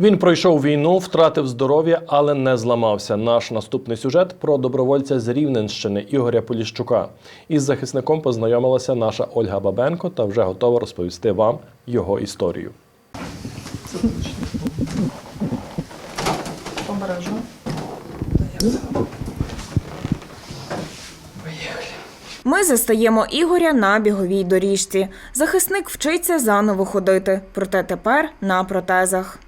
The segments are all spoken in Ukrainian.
Він пройшов війну, втратив здоров'я, але не зламався. Наш наступний сюжет про добровольця з Рівненщини Ігоря Поліщука. Із захисником познайомилася наша Ольга Бабенко та вже готова розповісти вам його історію. Обережно. Ми застаємо Ігоря на біговій доріжці. Захисник вчиться заново ходити, проте тепер на протезах.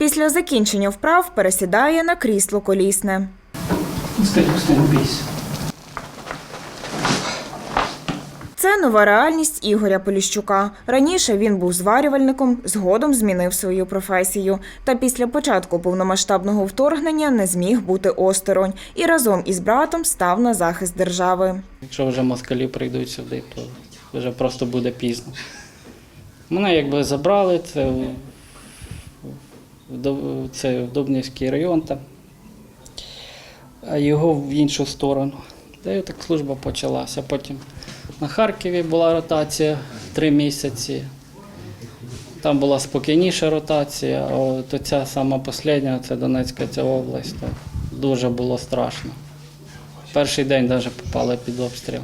Після закінчення вправ пересідає на крісло колісне. Пусти, пусти, бійся. Це нова реальність Ігоря Поліщука. Раніше він був зварювальником, згодом змінив свою професію. Та після початку повномасштабного вторгнення не зміг бути осторонь і разом із братом став на захист держави. Якщо вже москалі прийдуть сюди, то вже просто буде пізно. Мене якби забрали, це, це Дубнівський район там, а його в іншу сторону. Й так служба почалася. Потім на Харкові була ротація три місяці. Там була спокійніша ротація, а от ця сама остання, це Донецька ця область, дуже було страшно. Перший день навіть попали під обстріл.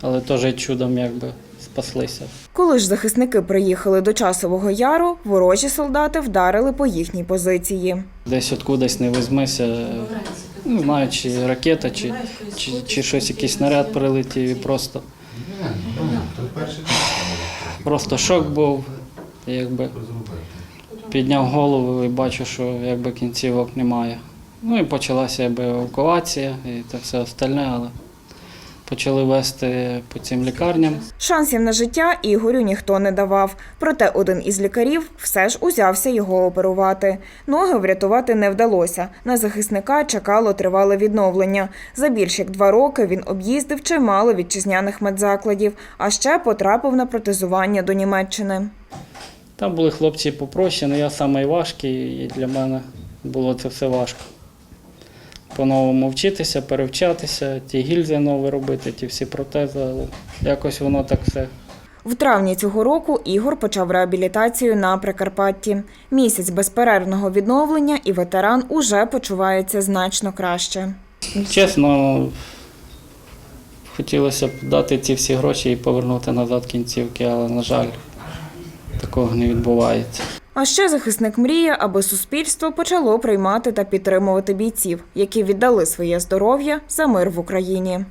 Але теж чудом якби спаслися. Коли ж захисники приїхали до часового яру, ворожі солдати вдарили по їхній позиції. Десь откудись не візьмися, не знаю, чи ракета, чи, чи, чи щось, якийсь снаряд прилетів і просто. Просто шок був. Якби підняв голову і бачу, що якби кінцівок немає. Ну і почалася якби евакуація і це все остальне, але почали вести по цим лікарням. Шансів на життя Ігорю ніхто не давав. Проте один із лікарів все ж узявся його оперувати. Ноги врятувати не вдалося. На захисника чекало тривале відновлення. За більш як два роки він об'їздив чимало вітчизняних медзакладів, а ще потрапив на протезування до Німеччини. Там були хлопці попроще, але я найважкий, і для мене було це все важко. По-новому вчитися, перевчатися, ті гільзи нові робити, ті всі протези, але якось воно так все. В травні цього року Ігор почав реабілітацію на Прикарпатті. Місяць безперервного відновлення і ветеран уже почувається значно краще. Чесно, хотілося б дати ці всі гроші і повернути назад кінцівки, але, на жаль, такого не відбувається. А ще захисник мріє, аби суспільство почало приймати та підтримувати бійців, які віддали своє здоров'я за мир в Україні.